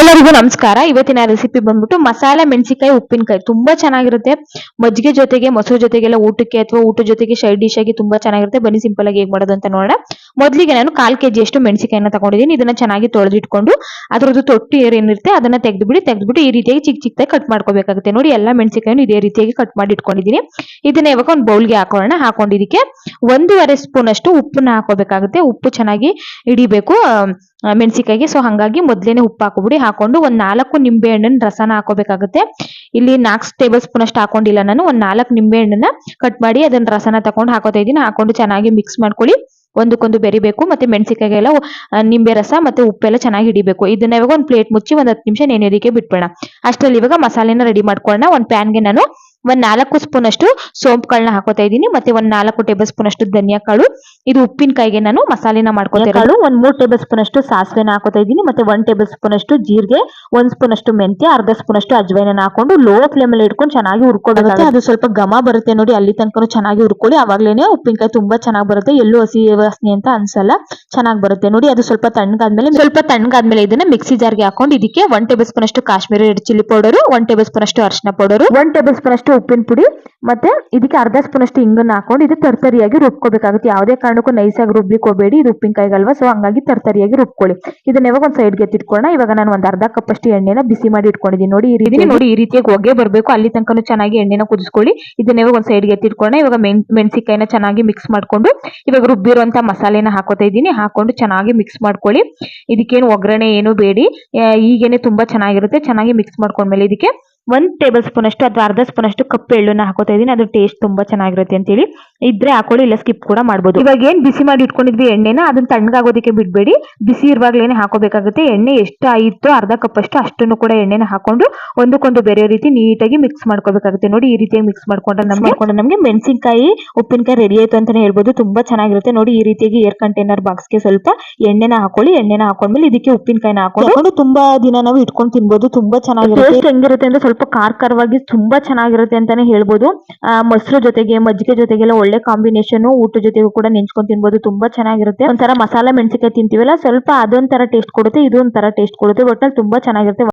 ಎಲ್ಲರಿಗೂ ನಮಸ್ಕಾರ. ಇವತ್ತಿನ ರೆಸಿಪಿ ಬಂದ್ಬಿಟ್ಟು ಮಸಾಲೆ ಮೆಣಸಿನಕಾಯಿ ಉಪ್ಪಿನಕಾಯಿ ತುಂಬಾ ಚೆನ್ನಾಗಿರುತ್ತೆ. ಮಜ್ಜಿಗೆ ಜೊತೆಗೆ, ಮೊಸರು ಜೊತೆಗೆಲ್ಲ ಊಟಕ್ಕೆ ಅಥವಾ ಊಟ ಜೊತೆಗೆ ಸೈಡ್ ಡಿಶ್ ಆಗಿ ತುಂಬಾ ಚೆನ್ನಾಗಿರುತ್ತೆ. ಬನ್ನಿ ಸಿಂಪಲ್ ಆಗಿ ಹೇಗೆ ಮಾಡೋದು ಅಂತ ನೋಡೋಣ. ಮೊದಲಿಗೆ ನಾನು ಕಾಲ್ ಕೆಜಿ ಅಷ್ಟು ಮೆಣಸಿನಕಾಯಿನ ತಗೊಂಡಿದ್ದೀನಿ. ಇದನ್ನ ಚೆನ್ನಾಗಿ ತೊಳೆದಿಟ್ಕೊಂಡು ಅದರದ್ದು ತೊಟ್ಟು ಏನಿರುತ್ತೆ ಅದನ್ನ ತೆಗೆದುಬಿಡಿ. ತೆಗೆದ್ಬಿಟ್ಟು ಈ ರೀತಿಯಾಗಿ ಚಿಕ್ಕ ಚಿಕ್ಕದಾಗಿ ಕಟ್ ಮಾಡ್ಕೋಬೇಕಾಗುತ್ತೆ. ನೋಡಿ ಎಲ್ಲ ಮೆಣಸಿನಕಾಯಿನ ಇದೇ ರೀತಿಯಾಗಿ ಕಟ್ ಮಾಡಿ ಇಟ್ಕೊಂಡಿದ್ದೀನಿ ಇದನ್ನ ಇವಾಗ ಒಂದು ಬೌಲ್ಗೆ ಹಾಕೋಣ ಹಾಕೊಂಡಿದ್ದಕ್ಕೆ ಒಂದೂವರೆ ಸ್ಪೂನ್ ಅಷ್ಟು ಉಪ್ಪನ್ನ ಹಾಕೋಬೇಕಾಗುತ್ತೆ. ಉಪ್ಪು ಚೆನ್ನಾಗಿ ಹಿಡಿಬೇಕು. ಮೆಣಸಿಕಾಯಿಗೆ ಸೊ ಹಂಗಾಗಿ ಮೊದ್ಲೇನೆ ಉಪ್ಪು ಹಾಕೊಬಿಡಿ. ಹಾಕೊಂಡು ಒಂದ್ ನಾಲ್ಕು ನಿಂಬೆ ಹಣ್ಣಿನ ರಸನ ಹಾಕೋಬೇಕಾಗುತ್ತೆ ಇಲ್ಲಿ ನಾಲ್ಕು ಟೇಬಲ್ ಸ್ಪೂನ್ ಅಷ್ಟು ಹಾಕೊಂಡಿಲ್ಲ ನಾನು. ಒಂದ್ ನಾಲ್ಕು ನಿಂಬೆ ಹಣ್ಣನ್ನ ಕಟ್ ಮಾಡಿ ಅದನ್ನ ರಸನ ತಕೊಂಡು ಹಾಕೋತಾ ಇದ್ದೀನಿ. ಹಾಕೊಂಡು ಚೆನ್ನಾಗಿ ಮಿಕ್ಸ್ ಮಾಡ್ಕೊಳ್ಳಿ. ಒಂದಕ್ಕೊಂದು ಬೆರಿಬೇಕು ಮತ್ತೆ ಮೆಣಸಿಕಾಯಿಗೆಲ್ಲ ನಿಂಬೆ ರಸ ಮತ್ತೆ ಉಪ್ಪೆಲ್ಲ ಚೆನ್ನಾಗಿ ಹಿಡಿಬೇಕು. ಇದನ್ನ ಇವಾಗ ಒಂದು ಪ್ಲೇಟ್ ಮುಚ್ಚಿ ಒಂದ್ ಹತ್ತು ನಿಮಿಷ ನೆನೆಯೋದಕ್ಕೆ ಬಿಟ್ಬೇಡ ಅಷ್ಟರಲ್ಲಿ ಇವಾಗ ಮಸಾಲೆನ ರೆಡಿ ಮಾಡ್ಕೊಳ್ಳೋಣ ಒಂದ್ ಪ್ಯಾನ್ಗೆ ನಾನು ಒಂದ್ ನಾಲ್ಕು ಸ್ಪೂನ್ ಅಷ್ಟು ಸೋಂಪುಗಳನ್ನ ಹಾಕೋತಾ ಇದ್ದೀನಿ. ಮತ್ತೆ ಒಂದ್ ನಾಲ್ಕು ಟೇಬಲ್ ಸ್ಪೂನ್ ಅಷ್ಟು ಧನಿಯಾ ಕಾಳು ಇದು ಉಪ್ಪಿನಕಾಯಿಗೆ ನಾನು ಮಸಾಲೆನ ಮಾಡ್ಕೊತಾ ಕಾಳು ಒಂದ್ ಮೂರ್ ಟೇಬಲ್ ಸ್ಪೂನ್ ಅಷ್ಟು ಸಾಸಿವೆನ ಹಾಕೋತಾ ಇದ್ದೀನಿ. ಮತ್ತೆ ಒಂದ್ ಟೇಬಲ್ ಸ್ಪೂನ್ ಅಷ್ಟು ಜೀರಿಗೆ ಒಂದ್ ಸ್ಪೂನ್ ಅಷ್ಟು ಮೆಂತ್ಯ ಅರ್ಧ ಸ್ಪೂನ್ ಅಷ್ಟು ಅಜ್ವೈನ ಹಾಕೊಂಡು ಲೋ ಫ್ಲೇಮ್ ಅಲ್ಲಿ ಇಟ್ಕೊಂಡು ಚೆನ್ನಾಗಿ ಹುರ್ಕೋಬೇಕಾಗುತ್ತೆ. ಅದು ಸ್ವಲ್ಪ ಘಮ ಬರುತ್ತೆ ನೋಡಿ ಅಲ್ಲಿ ತನಕ ಚೆನ್ನಾಗಿ ಹುರ್ಕೊಳ್ಳಿ. ಅವಾಗ್ಲೇನೆ ಉಪ್ಪಿನಕಾಯಿ ತುಂಬಾ ಚೆನ್ನಾಗಿ ಬರುತ್ತೆ. ಎಲ್ಲೂ ಹಸಿ ವಾಸನೆ ಅಂತ ಅನ್ಸಲ್ಲ. ಚೆನ್ನಾಗಿ ಬರುತ್ತೆ ನೋಡಿ ಅದು ಸ್ವಲ್ಪ ತಣ್ಣಗಾದ್ಮೇಲೆ ಸ್ವಲ್ಪ ತಣ್ಣಗಾದ್ಮೇಲೆ ಇದನ್ನ ಮಿಕ್ಸಿ ಜಾರ್ಗೆ ಹಾಕೊಂಡು ಇದಕ್ಕೆ ಒನ್ ಟೇಬಲ್ ಸ್ಪೂನ್ ಅಷ್ಟು Kashmiri red chilli powder one tablespoon ಅಷ್ಟು ಅರಿಶಿನ ಪೌಡರ್ ಒಂದ್ ಟೇಬಲ್ ಸ್ಪೂನ್ ಅಷ್ಟು ಉಪ್ಪಿನ ಪುಡಿ, ಮತ್ತೆ ಇದಕ್ಕೆ ಅರ್ಧ ಸ್ಪೂನಷ್ಟು ಹಿಂಗನ್ನ ಹಾಕೊಂಡು ಇದು ತರ್ತರಿಯಾಗಿ ರುಬ್ಕೋಬೇಕಾಗುತ್ತೆ. ಯಾವುದೇ ಕಾರಣಕ್ಕೂ ನೈಸಾಗಿ ರುಬ್ಲಿಕ್ಕೆ ಹೋಗಬೇಡಿ ಇದು ಉಪ್ಪಿನಕಾಯಿಗಲ್ವಾ ಸೊ ಹಂಗಾಗಿ ತರ್ತರಿಯಾಗಿ ರುಬ್ಕೊಳ್ಳಿ. ಇದನ್ನ ಯಾವಾಗ ಒಂದು ಸೈಡ್ಗೆ ಎತ್ತಿಟ್ಕೊಳ್ಳೋಣ. ಇವಾಗ ನಾನು ಒಂದು ಅರ್ಧ ಕಪ್ ಅಷ್ಟು ಎಣ್ಣೆನ ಬಿಸಿ ಮಾಡಿ ಇಟ್ಕೊಂಡಿದ್ದೀನಿ. ನೋಡಿ, ಈ ರೀತಿ ನೋಡಿ, ಈ ರೀತಿಯಾಗಿ ಹೊಗೆ ಬರಬೇಕು. ಅಲ್ಲಿ ತನಕ ಚೆನ್ನಾಗಿ ಎಣ್ಣೆನ ಕುದಿಸ್ಕೊಳ್ಳಿ. ಇದನ್ನ ಯಾವಾಗ ಒಂದು ಸೈಡ್ಗೆ ಎತ್ತಿಟ್ಕೊಳ್ಳೋಣ. ಇವಾಗ ಮೆಣ್ ಮೆಣಸಿಕಾಯಿನ ಚೆನ್ನಾಗಿ ಮಿಕ್ಸ್ ಮಾಡ್ಕೊಂಡು, ಇವಾಗ ರುಬ್ಬಿರುವಂತ ಮಸಾಲೆನ ಹಾಕೋತಾ ಇದ್ದೀನಿ. ಹಾಕೊಂಡು ಚೆನ್ನಾಗಿ ಮಿಕ್ಸ್ ಮಾಡ್ಕೊಳ್ಳಿ. ಇದಕ್ಕೇನು ಒಗ್ಗರಣೆ ಏನು ಬೇಡಿ. ಈಗೇನೆ ತುಂಬಾ ಚೆನ್ನಾಗಿರುತ್ತೆ. ಚೆನ್ನಾಗಿ ಮಿಕ್ಸ್ ಮಾಡ್ಕೊಂಡ್ಮೇಲೆ ಇದಕ್ಕೆ ಒಂದ್ ಟೇಬಲ್ ಸ್ಪೂನ್ ಅಷ್ಟು ಅಥವಾ ಅರ್ಧ ಸ್ಪೂನ್ ಅಷ್ಟು ಕಪ್ಪು ಎಳ್ಳನ್ನ ಹಾಕೋತಾ ಇದೀನಿ ಅದ್ರ ಟೇಸ್ಟ್ ತುಂಬಾ ಚೆನ್ನಾಗಿರುತ್ತೆ ಅಂತೇಳಿ. ಇದ್ರೆ ಹಾಕೊಳ್ಳಿ ಇಲ್ಲ ಸ್ಕಿಪ್ ಕೂಡ ಮಾಡ್ಬೋದು. ಇವಾಗ ಏನ್ ಬಿಸಿ ಮಾಡಿ ಇಟ್ಕೊಂಡಿದ್ವಿ ಎಣ್ಣೆನ ಅದನ್ನ ತಣ್ಣಗಾಗೋದಕ್ಕೆ ಬಿಡ್ಬೇಡಿ. ಬಿಸಿ ಇರುವಾಗ್ಲೇನೆ ಹಾಕೋಬೇಕಾಗುತ್ತೆ. ಎಣ್ಣೆ ಎಷ್ಟು ಆಯಿತು ಅರ್ಧ ಕಪ್ ಅಷ್ಟು ಅಷ್ಟನ್ನು ಕೂಡ ಎಣ್ಣೆನ ಹಾಕೊಂಡು ಒಂದಕ್ಕೊಂದು ಬೇರೆ ರೀತಿ ನೀಟಾಗಿ ಮಿಕ್ಸ್ ಮಾಡ್ಕೋಬೇಕಾಗುತ್ತೆ. ನೋಡಿ ಈ ರೀತಿಯಾಗಿ ಮಿಕ್ಸ್ ಮಾಡ್ಕೊಂಡ್ರೆ ನಮ್ಗೆ ಮಾಡ್ಕೊಂಡ್ರೆ ನಮಗೆ ಮೆಣಸಿನಕಾಯಿ ಉಪ್ಪಿನಕಾಯಿ ರೆಡಿ ಆಯ್ತು ಅಂತಾನೆ ಹೇಳ್ಬೋದು. ತುಂಬಾ ಚೆನ್ನಾಗಿರುತ್ತೆ. ನೋಡಿ ಈ ರೀತಿಯಾಗಿ ಏರ್ ಕಂಟೈನರ್ ಬಾಕ್ಸ್ಗೆ ಸ್ವಲ್ಪ ಎಣ್ಣೆನ ಹಾಕೊಳ್ಳಿ. ಎಣ್ಣೆನ ಹಾಕೊಂಡ್ಮೇಲೆ ಇದಕ್ಕೆ ಉಪ್ಪಿನಕಾಯಿನ ಹಾಕೊಂಡು ತುಂಬಾ ದಿನ ನಾವು ಇಟ್ಕೊಂಡು ತಿನ್ಬೋದು. ತುಂಬಾ ಚೆನ್ನಾಗಿರುತ್ತೆ. ಹೆಂಗಿರುತ್ತೆ ಅಂದ್ರೆ ಸ್ವಲ್ಪ ಖಾರ ಖಾರವಾಗಿ ತುಂಬಾ ಚೆನ್ನಾಗಿರುತ್ತೆ ಅಂತಾನೆ ಹೇಳ್ಬೋದು. ಮೊಸರು ಜೊತೆಗೆ, ಮಜ್ಜಿಗೆ ಜೊತೆಗೆಲ್ಲ ಒಳ್ಳೆ ಕಾಂಬಿನೇಷನ್ ಊಟ ಜೊತೆಗೂ ಕೂಡ ನೆಂಚ್ಕೊಂಡು ತಿನ್ಬೋದು, ತುಂಬಾ ಚೆನ್ನಾಗಿರುತ್ತೆ. ಒಂಥರ ಮಸಾಲೆ ಮೆಣಸಿಕಾಯಿ ತಿಂತೀವಲ್ಲ, ಸ್ವಲ್ಪ ಅದೊಂಥರ ಟೇಸ್ಟ್ ಕೊಡುತ್ತೆ ಇದು ಒಂಥರ ಟೇಸ್ಟ್ ಕೊಡುತ್ತೆ ಒಟ್ಟಲ್ಲಿ ತುಂಬಾ ಚೆನ್ನಾಗಿರುತ್ತೆ.